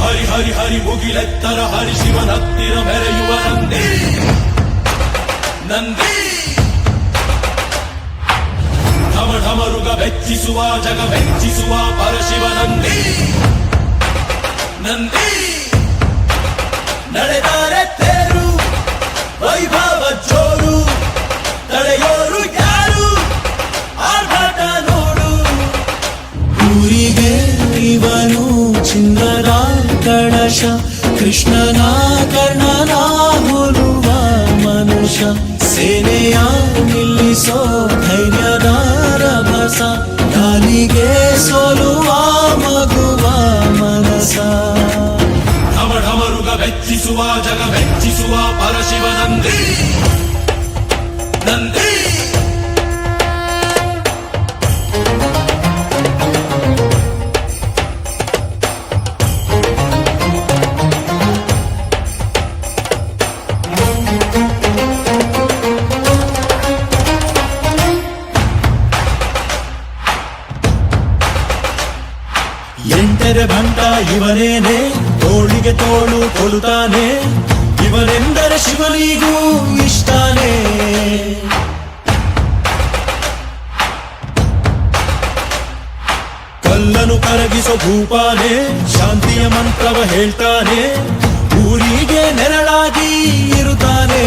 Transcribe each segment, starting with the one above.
ಹರಿ ಹರಿ ಹರಿ ಮುಗಿಲೆತ್ತರ ಹರಿ ಶಿವನ ಹತ್ತಿರ ಮೆರೆಯುವ ನಂದಿ ನಂದಿ ಢಮ ಢಮರುಗ ಬೆಚ್ಚಿಸುವ ಜಗ ಬೆಚ್ಚಿಸುವ ಪರಶಿವ ನಂದಿ ನಂದಿ ಕಳಶ ಕೃಷ್ಣನ ಕರ್ಣನ ಹೋಲುವ ಮನುಷ್ಯ ಸೇನೆಯ ನಿಲ್ಲಿಸೋ ಧೈರ್ಯದ ರಭಸ ಗಾಲಿಗೆ ಸೋಲುವ ಮಗುವ ಮನಸ ಢಮ ಢಮರುಗ ಬೆಚ್ಚಿಸುವ ಜಗ ಬೆಚ್ಚಿಸುವ ಪರಶಿವ ಎಂಟರೆ ಭಂಟ ಇವನೇನೆ, ತೋಳಿಗೆ ತೋಳು ಕೊಲುತಾನೆ. ಇವನೆಂದರೆ ಶಿವನಿಗೂ ಇಷ್ಟಾನೆ. ಕಲ್ಲನು ಕರಗಿಸೋ ಭೂಪಾನೆ ಶಾಂತಿಯ ಮಂತ್ರವ ಹೇಳ್ತಾನೆ. ಊರಿಗೆ ನೆರಳಾಗಿ ಇರುತ್ತಾನೆ.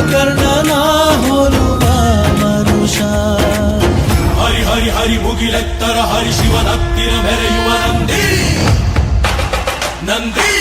ಕರ್ಣನ ಹೋಲುವ ಮನುಷ್ಯ. ಹರಿ ಹರಿ ಹರಿ ಮುಗಿಲೆತ್ತರ ಹರಿ ಶಿವನತ್ತಿರ ಮೆರೆಯುವ ನಂದಿ. ನಂದಿ.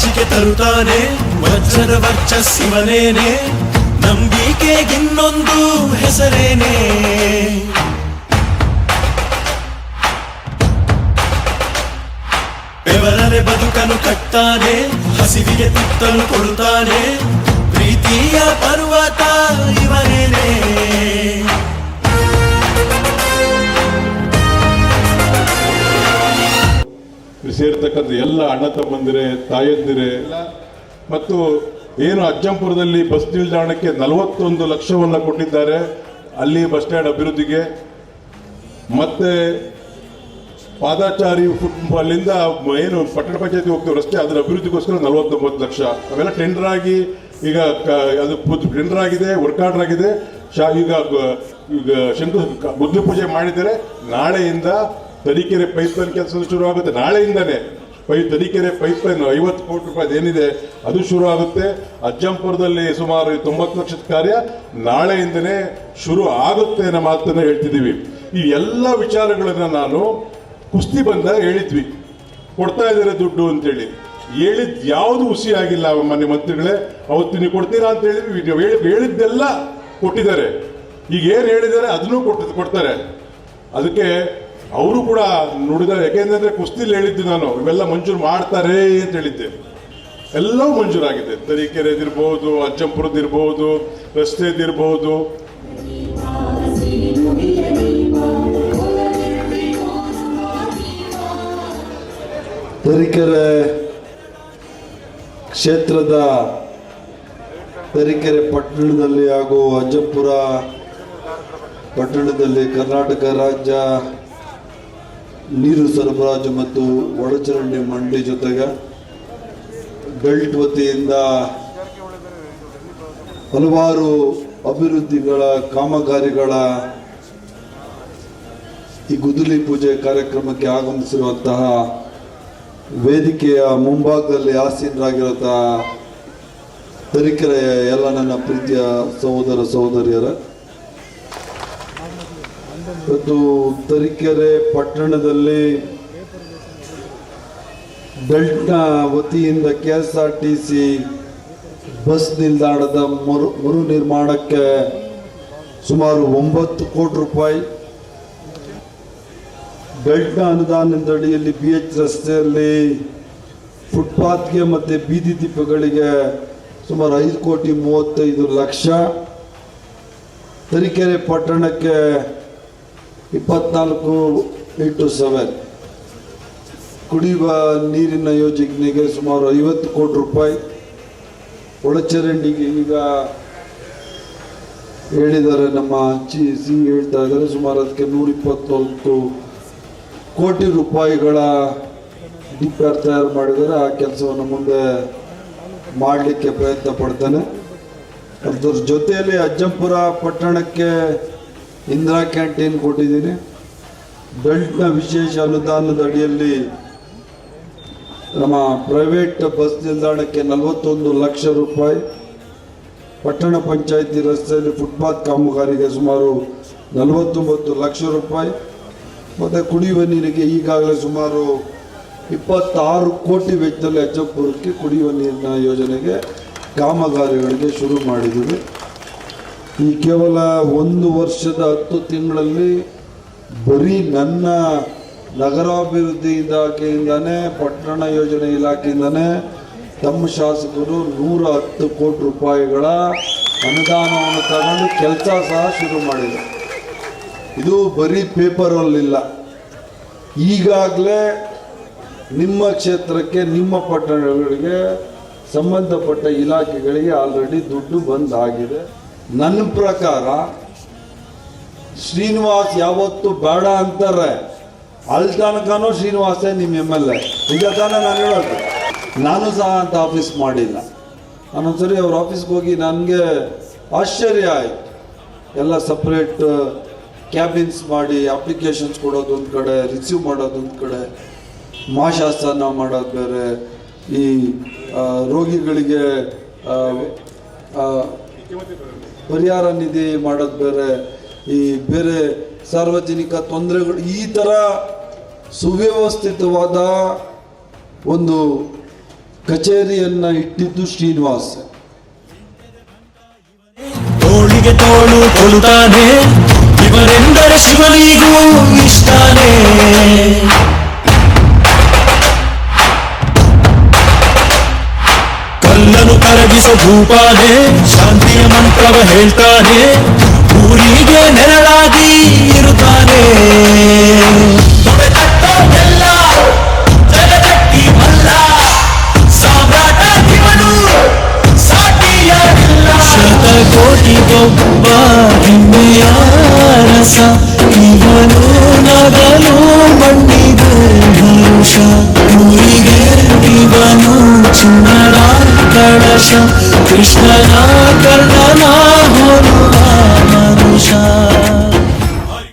ನಾಚಿಕೆ ತರುತ್ತಾನೆ ವಜ್ರದ ವರ್ಚಸ್ಸಿವನೇನೆ ನಂಬಿಕೆಗಿನ್ನೊಂದು ಹೆಸರೇನೆ. ಬೆವರರೆ ಬದುಕನು ಕಟ್ತಾನೆ ಹಸಿವಿಗೆ ತುತ್ತಲು ಕೊಡುತ್ತಾನೆ ಪ್ರೀತಿಯ ಪರ್ವತ ಸೇರ್ತಕ್ಕಂಥ ಎಲ್ಲ ಅಣ್ಣ ತಮ್ಮಂದಿರೆ, ತಾಯಂದಿರೆ, ಮತ್ತು ಏನು ಅಜ್ಜಂಪುರದಲ್ಲಿ ಬಸ್ ನಿಲ್ದಾಣಕ್ಕೆ ನಲವತ್ತೊಂದು ಲಕ್ಷವನ್ನು ಕೊಟ್ಟಿದ್ದಾರೆ, ಅಲ್ಲಿ ಬಸ್ ಸ್ಟ್ಯಾಂಡ್ ಅಭಿವೃದ್ಧಿಗೆ. ಮತ್ತೆ ಪಾದಾಚಾರಿ ಫುಟ್ಬಾಲಿಂದ ಏನು ಪಟ್ಟಣ ಪಂಚಾಯತಿ ಹೋಗ್ತೀವಿ ರಸ್ತೆ ಅದರ ಅಭಿವೃದ್ಧಿಗೋಸ್ಕರ ನಲವತ್ತೊಂಬತ್ತು ಲಕ್ಷ. ಅವೆಲ್ಲ ಟೆಂಡರ್ ಆಗಿ ಈಗ ಅದು ಟೆಂಡರ್ ಆಗಿದೆ ವರ್ಕ್ ಆರ್ಡರ್ ಆಗಿದೆ. ಶಾ, ಈಗ ಈಗ ಶಂಕು, ಬುದ್ಧಿ ಪೂಜೆ ಮಾಡಿದರೆ ನಾಳೆಯಿಂದ ತರೀಕೆರೆ ಪೈಪ್ಲೈನ್ ಕೆಲಸ ಶುರು ಆಗುತ್ತೆ. ನಾಳೆಯಿಂದನೇ ಪೈ ತರೀಕೆರೆ ಪೈಪ್ಲೈನ್ ಐವತ್ತು ಕೋಟಿ ರೂಪಾಯಿ ಏನಿದೆ ಅದು ಶುರು ಆಗುತ್ತೆ. ಅಜ್ಜಂಪುರದಲ್ಲಿ ಸುಮಾರು ತೊಂಬತ್ತು ಲಕ್ಷದ ಕಾರ್ಯ ನಾಳೆಯಿಂದನೇ ಶುರು ಆಗುತ್ತೆ ಅನ್ನೋ ಮಾತನ್ನು ಹೇಳ್ತಿದ್ದೀವಿ. ಈ ಎಲ್ಲ ವಿಚಾರಗಳನ್ನು ನಾನು ಕುಸ್ತಿ ಬಂದ ಹೇಳಿದ್ವಿ. ಕೊಡ್ತಾ ಇದ್ದಾರೆ ದುಡ್ಡು ಅಂತೇಳಿ. ಹೇಳಿದ್ ಯಾವುದು ಹುಸಿ ಆಗಿಲ್ಲ ಮಾನ್ಯ ಮಂತ್ರಿಗಳೇ. ಅವತ್ತು ನೀವು ಕೊಡ್ತೀರಾ ಅಂತ ಹೇಳಿದ್ವಿ. ಹೇಳಿ, ಹೇಳಿದ್ದೆಲ್ಲ ಕೊಟ್ಟಿದ್ದಾರೆ. ಈಗ ಏನು ಹೇಳಿದ್ದಾರೆ, ಅದನ್ನೂ ಕೊಟ್ಟು, ಕೊಡ್ತಾರೆ. ಅದಕ್ಕೆ ಅವರು ಕೂಡ ನುಡಿದಾರೆ. ಯಾಕೆಂದ್ರೆ ಕುಸ್ತಿಲಿ ಹೇಳಿದ್ದು ನಾನು, ಇವೆಲ್ಲ ಮಂಜೂರು ಮಾಡ್ತಾರೆ ಅಂತ ಹೇಳಿದ್ದೆ. ಎಲ್ಲವೂ ಮಂಜೂರಾಗಿದೆ. ತರೀಕೆರೆದಿರ್ಬೋದು ಅಜ್ಜಂಪುರದಿರ್ಬೋದು ರಸ್ತೆದಿರ್ಬೋದು ತರೀಕೆರೆ ಕ್ಷೇತ್ರದ ತರೀಕೆರೆ ಪಟ್ಟಣದಲ್ಲಿ ಹಾಗೂ ಅಜ್ಜಂಪುರ ಪಟ್ಟಣದಲ್ಲಿ ಕರ್ನಾಟಕ ರಾಜ್ಯ ನೀರು ಸರಬರಾಜು ಮತ್ತು ಒಳಚರಂಡಿ ಮಂಡಳಿ ಜೊತೆಗೆ ಬೆಲ್ಟ್ ವತಿಯಿಂದ ಹಲವಾರು ಅಭಿವೃದ್ಧಿಗಳ ಕಾಮಗಾರಿಗಳ ಈ ಗುದುಲಿ ಪೂಜೆ ಕಾರ್ಯಕ್ರಮಕ್ಕೆ ಆಗಮಿಸಿರುವಂತಹ ವೇದಿಕೆಯ ಮುಂಭಾಗದಲ್ಲಿ ಆಸೀನರಾಗಿರುವಂತಹ ತರೀಕೆರೆಯ ಎಲ್ಲ ನನ್ನ ಪ್ರೀತಿಯ ಸಹೋದರ ಸಹೋದರಿಯರ ಇವತ್ತು ತರೀಕೆರೆ ಪಟ್ಟಣದಲ್ಲಿ ಬೆಲ್ಟ್ನ ವತಿಯಿಂದ K S R T C bus ನಿಲ್ದಾಣದ ಮರು ಮರು ನಿರ್ಮಾಣಕ್ಕೆ ಸುಮಾರು ಒಂಬತ್ತು ಕೋಟಿ ರೂಪಾಯಿ. ಬೆಲ್ಟ್ನ ಅನುದಾನದ ಅಡಿಯಲ್ಲಿ ಬಿ ಎಚ್ ರಸ್ತೆಯಲ್ಲಿ ಫುಟ್ಪಾತ್ಗೆ ಮತ್ತು ಬೀದಿ ದೀಪಗಳಿಗೆ ಸುಮಾರು ಐದು ಕೋಟಿ ಮೂವತ್ತೈದು ಲಕ್ಷ. ತರೀಕೆರೆ ಪಟ್ಟಣಕ್ಕೆ ಇಪ್ಪತ್ನಾಲ್ಕು ಇಂಟು ಸೆವೆನ್. ಕುಡಿಯುವ ನೀರಿನ ಯೋಜನೆಗೆ ಸುಮಾರು ಐವತ್ತು ಕೋಟಿ ರೂಪಾಯಿ. ಒಳಚರಂಡಿಗೆ ಈಗ ಹೇಳಿದ್ದಾರೆ ನಮ್ಮ ಅಜ್ಜಿ ಸಿ ಹೇಳ್ತಾ ಇದ್ದಾರೆ, ಸುಮಾರು ಅದಕ್ಕೆ ನೂರ ಇಪ್ಪತ್ನಾಲ್ಕು ಕೋಟಿ ರೂಪಾಯಿಗಳ ಡಿಪಿಆರ್ ತಯಾರು ಮಾಡಿದರೆ ಆ ಕೆಲಸವನ್ನು ಮುಂದೆ ಮಾಡಲಿಕ್ಕೆ ಪ್ರಯತ್ನ ಪಡ್ತಾನೆ. ಅದ್ರ ಜೊತೆಯಲ್ಲಿ ಅಜ್ಜಂಪುರ ಪಟ್ಟಣಕ್ಕೆ ಇಂದಿರಾ ಕ್ಯಾಂಟೀನ್ ಕೊಟ್ಟಿದ್ದೀನಿ. ಬೆಲ್ಟ್ನ ವಿಶೇಷ ಅನುದಾನದ ಅಡಿಯಲ್ಲಿ ನಮ್ಮ ಪ್ರೈವೇಟ್ ಬಸ್ ನಿಲ್ದಾಣಕ್ಕೆ ನಲವತ್ತೊಂದು ಲಕ್ಷ ರೂಪಾಯಿ, ಪಟ್ಟಣ ಪಂಚಾಯಿತಿ ರಸ್ತೆಯಲ್ಲಿ ಫುಟ್ಪಾತ್ ಕಾಮಗಾರಿಗೆ ಸುಮಾರು ನಲವತ್ತೊಂಬತ್ತು ಲಕ್ಷ ರೂಪಾಯಿ. ಮತ್ತು ಕುಡಿಯುವ ನೀರಿಗೆ ಈಗಾಗಲೇ ಸುಮಾರು ಇಪ್ಪತ್ತಾರು ಕೋಟಿ ವೆಚ್ಚದಲ್ಲಿ ಅಜ್ಜಪುರಕ್ಕೆ ಕುಡಿಯುವ ನೀರಿನ ಯೋಜನೆಗೆ ಕಾಮಗಾರಿಗಳಿಗೆ ಶುರು ಮಾಡಿದ್ದೀವಿ. ಈ ಕೇವಲ ಒಂದು ವರ್ಷದ ಹತ್ತು ತಿಂಗಳಲ್ಲಿ ಬರೀ ನನ್ನ ನಗರಾಭಿವೃದ್ಧಿ ಇಲಾಖೆಯಿಂದನೇ ಪಟ್ಟಣ ಯೋಜನೆ ಇಲಾಖೆಯಿಂದನೇ ತಮ್ಮ ಶಾಸಕರು ನೂರ ಹತ್ತು ಕೋಟಿ ರೂಪಾಯಿಗಳ ಅನುದಾನವನ್ನು ತಗೊಂಡು ಕೆಲಸ ಸಹ ಶುರು ಮಾಡಿದೆ ಇದು ಬರೀ ಪೇಪರಲ್ಲಿಲ್ಲ. ಈಗಾಗಲೇ ನಿಮ್ಮ ಕ್ಷೇತ್ರಕ್ಕೆ, ನಿಮ್ಮ ಪಟ್ಟಣಗಳಿಗೆ ಸಂಬಂಧಪಟ್ಟ ಇಲಾಖೆಗಳಿಗೆ ಆಲ್ರೆಡಿ ದುಡ್ಡು ಬಂದಾಗಿದೆ. ನನ್ನ ಪ್ರಕಾರ ಶ್ರೀನಿವಾಸ್ ಯಾವತ್ತು ಬೇಡ ಅಂತಾರೆ. ಅಲ್ಲಿ ತನಕನೂ ಶ್ರೀನಿವಾಸೇ ನಿಮ್ಮ ಎಂ ಎಲ್ ಎ ಈಗ ತಾನೇ ನಾನು ಹೇಳೋದು. ನಾನು ಸಹ ಅಂತ ಆಫೀಸ್ ಮಾಡಿಲ್ಲ. ನಾನೊಂದ್ಸರಿ ಅವ್ರ ಆಫೀಸ್ಗೆ ಹೋಗಿ ನನಗೆ ಆಶ್ಚರ್ಯ ಆಯಿತು. ಎಲ್ಲ ಸಪ್ರೇಟ್ ಕ್ಯಾಬಿನ್ಸ್ ಮಾಡಿ ಅಪ್ಲಿಕೇಶನ್ಸ್ ಕೊಡೋದು ಒಂದು ಕಡೆ ರಿಸೀವ್ ಮಾಡೋದು ಒಂದು ಕಡೆ, ಮಹಾಶಾಸ್ತ್ರನ ಮಾಡೋದು ಬೇರೆ, ಈ ರೋಗಿಗಳಿಗೆ ಪರಿಹಾರ ನಿಧಿ ಮಾಡೋದು ಬೇರೆ, ಈ ಬೇರೆ ಸಾರ್ವಜನಿಕ ತೊಂದರೆಗಳು, ಈ ಥರ ಸುವ್ಯವಸ್ಥಿತವಾದ ಒಂದು ಕಚೇರಿಯನ್ನು ಇಟ್ಟಿದ್ದು ಶ್ರೀನಿವಾಸ್. ತೋಳಿಗೆ ತೋಳು ಕೊಡುತ್ತಾನೆ, ಇವರೆಂದರೆ ಶಿವನಿಗೂ ಇಷ್ಟಾನೇ. ಕಲ್ಲನು ಭೂಪಾಲೆ ಶಾಂತಿಯ ಮಂತ್ರವ ಹೇಳ್ತಾನೆ ಊರಿಗೆ ನೆರಳಾಗಿ ಇರುತ್ತಾನೆ. ಸಾಟಿಯಾಗಿಲ್ಲ ಶತಕೋಟಿಗೊಬ್ಬ ಹೆಮ್ಮೆಯ